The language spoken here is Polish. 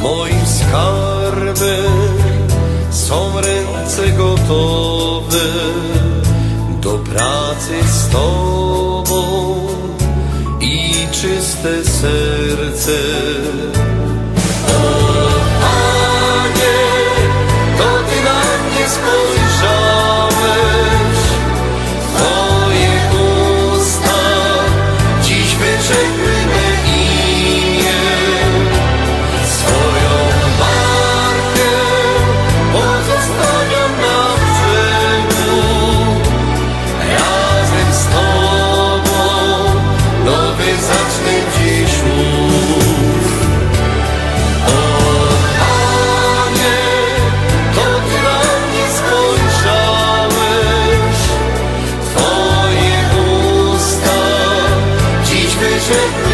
Moim skarbem są ręce gotowe do pracy z Tobą i czyste serce. O Panie, to Ty na mnie spojrzysz. should